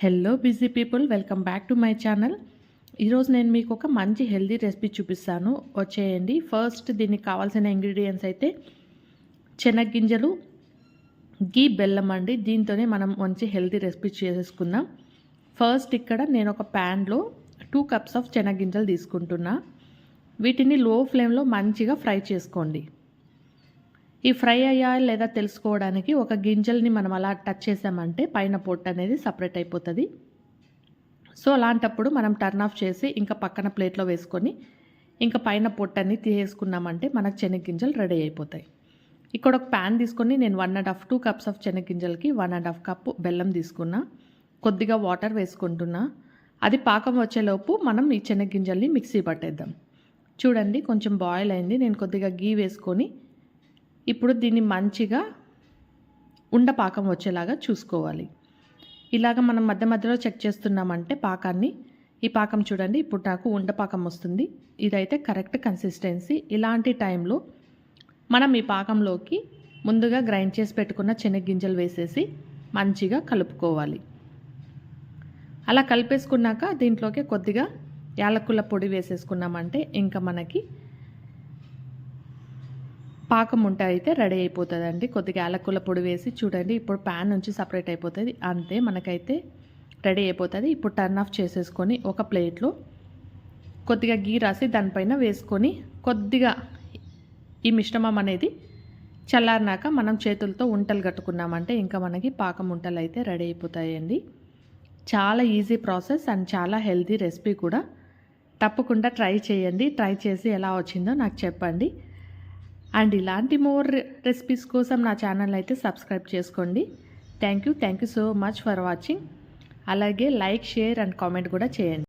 Hello busy people welcome back to my channel ఈరోజు నేను మీకు ఒక మంచి హెల్దీ రెసిపీ చూపిస్తాను. వచ్చేయండి. ఫస్ట్ దీనికి కావాల్సిన ఇంగ్రీడియంట్స్ అయితే శనగ్గింజలు గీ బెల్లం అండి. దీంతోనే మనం మంచి హెల్దీ రెసిపీ చేసేసుకుందాం. ఫస్ట్ ఇక్కడ నేను ఒక ప్యాన్లో టూ కప్స్ ఆఫ్ శనగ్గింజలు తీసుకుంటున్నా. వీటిని లో ఫ్లేమ్లో మంచిగా ఫ్రై చేసుకోండి. ఈ ఫ్రై అయ్యా లేదా తెలుసుకోవడానికి ఒక గింజల్ని మనం అలా టచ్ చేసామంటే పైన పొట్టు అనేది సపరేట్ అయిపోతుంది. సో అలాంటప్పుడు మనం టర్న్ ఆఫ్ చేసి ఇంకా పక్కన ప్లేట్లో వేసుకొని ఇంకా పైన పొట్టని తీసేసుకున్నామంటే మనకు శనగగింజలు రెడీ అయిపోతాయి. ఇక్కడ ఒక ప్యాన్ తీసుకొని నేను one and half two cups of శనగగింజలకి one and half cup బెల్లం తీసుకున్నా. కొద్దిగా వాటర్ వేసుకుంటున్నా. అది పాకం వచ్చేలోపు మనం ఈ శనగగింజల్ని మిక్సీ పట్టేద్దాం. చూడండి కొంచెం బాయిల్ అయింది. నేను కొద్దిగా గీ వేసుకొని ఇప్పుడు దీన్ని మంచిగా ఉండపాకం వచ్చేలాగా చూసుకోవాలి. ఇలాగ మనం మధ్య మధ్యలో చెక్ చేస్తున్నామంటే పాకాన్ని ఈ పాకం చూడండి ఇప్పుడు నాకు ఉండపాకం వస్తుంది. ఇదైతే కరెక్ట్ కన్సిస్టెన్సీ. ఇలాంటి టైంలో మనం ఈ పాకంలోకి ముందుగా గ్రైండ్ చేసి పెట్టుకున్న శనగ్గింజలు వేసేసి మంచిగా కలుపుకోవాలి. అలా కలిపేసుకున్నాక దీంట్లోకి కొద్దిగా యాలకుల పొడి వేసేసుకున్నామంటే ఇంకా మనకి పాకం ఉంటే అయితే రెడీ అయిపోతుందండి. కొద్దిగా యాలకుల పొడి వేసి చూడండి ఇప్పుడు ప్యాన్ నుంచి సపరేట్ అయిపోతుంది. అంతే మనకైతే రెడీ అయిపోతుంది. ఇప్పుడు టర్న్ ఆఫ్ చేసేసుకొని ఒక ప్లేట్లో కొద్దిగా గీ రాసి దానిపైన వేసుకొని కొద్దిగా ఈ మిశ్రమం అనేది చల్లారినాక మనం చేతులతో ఉంటలు కట్టుకున్నామంటే ఇంకా మనకి పాకం ఉంటలు అయితే రెడీ అయిపోతాయండి. చాలా ఈజీ ప్రాసెస్ అండ్ చాలా హెల్తీ రెసిపీ కూడా. తప్పకుండా ట్రై చేయండి. ట్రై చేసి ఎలా వచ్చిందో నాకు చెప్పండి. అండ్ ఇలాంటి మోర్ రెసిపీస్ కోసం నా ఛానల్ అయితే సబ్స్క్రైబ్ చేసుకోండి. Thank you thank you so much for watching. అలాగే లైక్ షేర్ అండ్ కామెంట్ కూడా చేయండి.